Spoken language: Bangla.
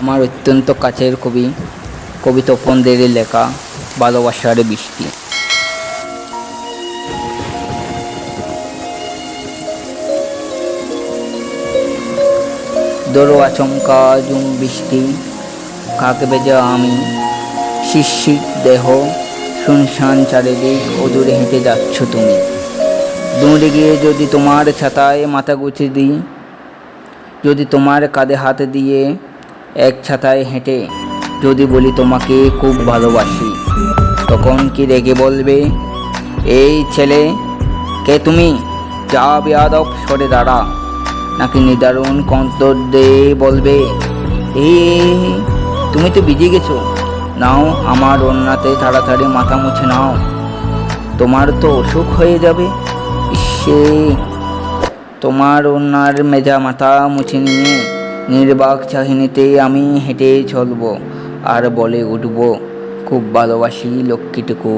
আমার অত্যন্ত কাছের কবি কবি তপনদের লেখা ভালোবাসার বৃষ্টি। দোরো আচমকা জুম বৃষ্টি, কাক বেজা আমি শিশির দেহ, শুনশান চারিদিক অদূরে হেঁটে যাচ্ছ তুমি। দৌড়ে গিয়ে যদি তোমার ছাতায় মাথা গুছিয়ে দিই, যদি তোমার কাঁধে হাত দিয়ে এক ছাতায় হেঁটে যদি বলি তোমাকে খুব ভালোবাসি, তখন কি রেগে বলবে? এই ছেলে, কে তুমি? যা বেয়াদব, সরে দাঁড়া। নাকি নিদারুণ কন্তর দিয়ে বলবে এই তুমি তো ভিজে গেছো। নাও আমার অন্যতে তাড়াতাড়ি মাথা মুছে নাও। তোমার তো অসুখ হয়ে যাবে। ইসে, তোমার ওনার মেজা মাথা মুছে নিয়ে নির্বাক চাহিনীতে আমি হেঁটে চলবো আর বলে উঠবো খুব ভালোবাসি লক্ষ্মীটুকু।